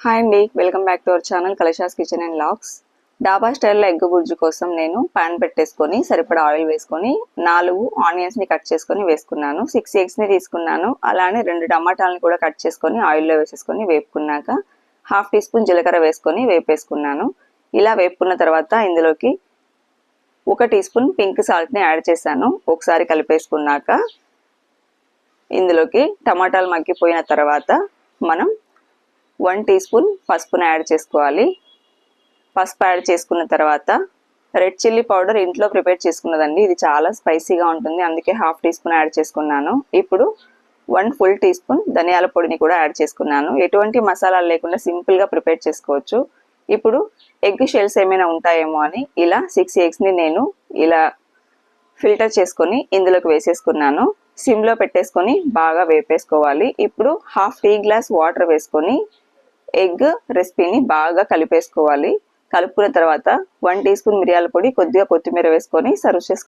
Hi అండి welcome back to our channel Kalasha's kitchen and lakhs dhaba స్టైల్లో egg Bujju కోసం నేను పాన్ పెట్టేసుకొని సరిపడా ఆయిల్ వేసుకొని నాలుగు ఆనియన్స్ని కట్ చేసుకొని వేసుకున్నాను సిక్స్ ఎగ్స్ని తీసుకున్నాను అలానే రెండు టమాటాలను కూడా కట్ చేసుకొని ఆయిల్లో వేసేసుకొని వేపుకున్నాక హాఫ్ టీ స్పూన్ జీలకర్ర వేసుకొని వేపేసుకున్నాను ఇలా వేపుకున్న తర్వాత ఇందులోకి ఒక టీ స్పూన్ పింక్ సాల్ట్ని యాడ్ చేశాను ఒకసారి కలిపేసుకున్నాక ఇందులోకి టమాటాలు మగ్గిపోయిన తర్వాత మనం వన్ టీ స్పూన్ పసుపును యాడ్ చేసుకోవాలి. పసుపు యాడ్ చేసుకున్న తర్వాత రెడ్ చిల్లీ పౌడర్ ఇంట్లో ప్రిపేర్ చేసుకున్నదండి. ఇది చాలా స్పైసీగా ఉంటుంది. అందుకే హాఫ్ టీ స్పూన్ యాడ్ చేసుకున్నాను. ఇప్పుడు వన్ ఫుల్ టీ స్పూన్ ధనియాల పొడిని కూడా యాడ్ చేసుకున్నాను. ఎటువంటి మసాలాలు లేకుండా సింపుల్గా ప్రిపేర్ చేసుకోవచ్చు. ఇప్పుడు ఎగ్ షెల్స్ ఏమైనా ఉంటాయేమో అని ఇలా సిక్స్ ఎగ్స్ని నేను ఇలా ఫిల్టర్ చేసుకొని ఇందులోకి వేసేసుకున్నాను. సిమ్లో పెట్టేసుకొని బాగా వేపేసుకోవాలి. ఇప్పుడు హాఫ్ టీ గ్లాస్ వాటర్ వేసుకొని ఎగ్ రెసిపీని బాగా కలిపేసుకోవాలి. కలుపుకున్న తర్వాత వన్ టీ స్పూన్ మిరియాల పొడి కొద్దిగా కొత్తిమీర వేసుకొని సర్వ్ చేసుకోవాలి